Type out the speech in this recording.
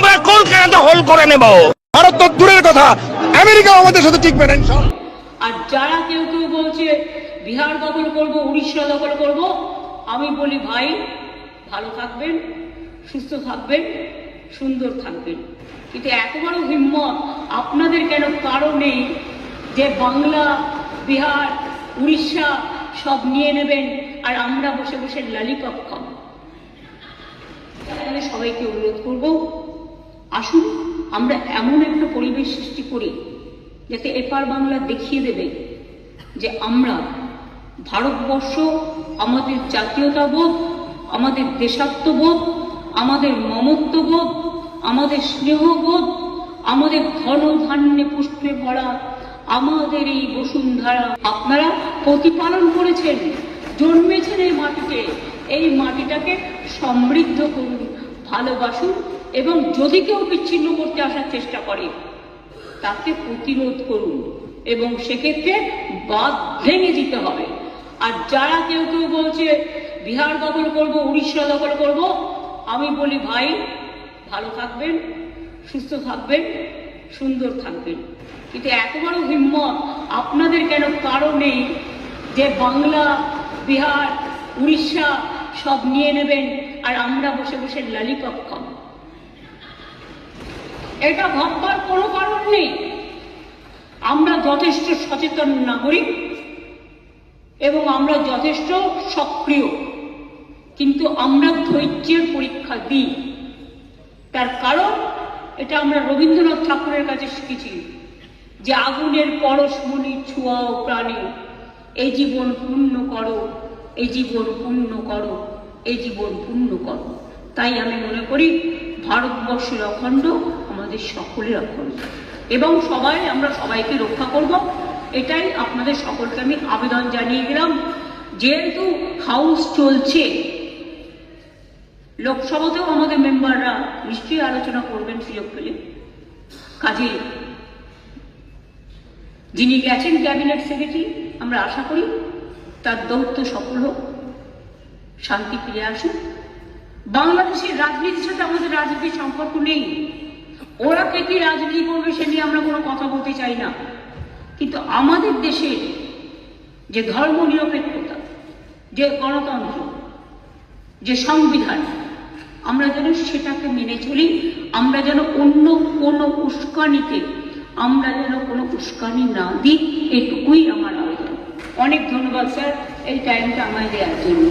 আমরা কলকাতা হোল করে নেব? ভারত তো দূরের কথা। আমেরিকা আমাদের সাথে টিকবে না। আর যারা কেউ কেউ বলছে বিহার দখল করব উড়িষ্যা দখল করব আমি বলি ভাই ভালো থাকবেন সুস্থ থাকবেন সুন্দর থাকবেন। কিন্তু এত বড় হিম্মত আপনাদের কেন কারও নেই যে বাংলা বিহার উড়িষ্যা সব নিয়ে নেবেন আর আমরা বসে বসে লালিপপ খাব? তাহলে সবাইকে অনুরোধ করব আসুন, আমরা এমন একটা পরিবেশ সৃষ্টি করি, যাতে এপার বাংলা দেখিয়ে দেবে যে আমরা ভারতবর্ষ, আমাদের জাতীয়তাবোধ, আমাদের দেশাত্মবোধ, আমাদের মমত্ববোধ, আমাদের স্নেহবোধ, আমাদের ধন ধান্যে পুষ্পে ভরা আমাদের এই বসুন্ধরা। আপনারা প্রতিপালন করেছেন, জন্মেছেন এই মাটিতে, এই মাটিটাকে সমৃদ্ধ করুন, ভালোবাসুন এবং যদি কেউ বিচ্ছিন্ন করতে আসার চেষ্টা করে, তাকে প্রতিরোধ করুন এবং সেক্ষেত্রে বাদ ভেঙে দিতে হবে। আর যারা কেউ কেউ বলছে, বিহার দখল করব, উড়িষ্যা দখল করব, আমি বলি, ভাই, ভালো থাকবেন, সুস্থ থাকবেন, সুন্দর থাকবেন। কিন্তু এত বড় হিম্মত আপনাদের কেন কারও নেই যে বাংলা, বিহার, উড়িষ্যা সব নিয়ে নেবেন আর আমরা বসে বসে লালিপপ খাব? এটা ভাববার কোনো কারণ নেই। আমরা যথেষ্ট সচেতন নাগরিক এবং আমরা যথেষ্ট সক্রিয়। কিন্তু আমরা ধৈর্যের পরীক্ষা দিই। তার কারণ এটা আমরা রবীন্দ্রনাথ ঠাকুরের কাছে শিখেছি যে আগুনের পরশমণি ছোঁয়াও প্রাণে। এই জীবন পূর্ণ করো এই জীবন পূর্ণ করো এই জীবন পূর্ণ করো। তাই আমি মনে করি, ভারতবর্ষের অখণ্ড আমাদের সকলের অখণ্ড এবং সবাই আমরা সবাইকে রক্ষা করব। এটাই আপনাদের সকলকে আমি আবেদন জানিয়ে গেলাম যেহেতু হাউস চলছে, লোকসভাতেও আমাদের মেম্বাররা নিশ্চয়ই আলোচনা করবেন সুযোগ পেলে। কাজে যিনি গেছেন ক্যাবিনেট সেক্রেটারি আমরা আশা করি তার দৌত্য সফল হোক, শান্তি ফিরে আসুক। বাংলাদেশের রাজনীতির সাথে আমাদের রাজনীতির সম্পর্ক নেই। ওরা কে কি রাজনীতি করবে সে নিয়ে আমরা কোনো কথা বলতে চাই না। কিন্তু আমাদের দেশের যে ধর্ম নিরপেক্ষতা, যে গণতন্ত্র, যে সংবিধান, আমরা যেন সেটাকে মেনে চলি, আমরা যেন অন্য কোনো উস্কানিতে, আমরা যেন কোনো উস্কানি না দিই, এটুকুই আমার আবেদন। অনেক ধন্যবাদ, স্যার। এই টাইমটা আমায় দেওয়ার জন্য।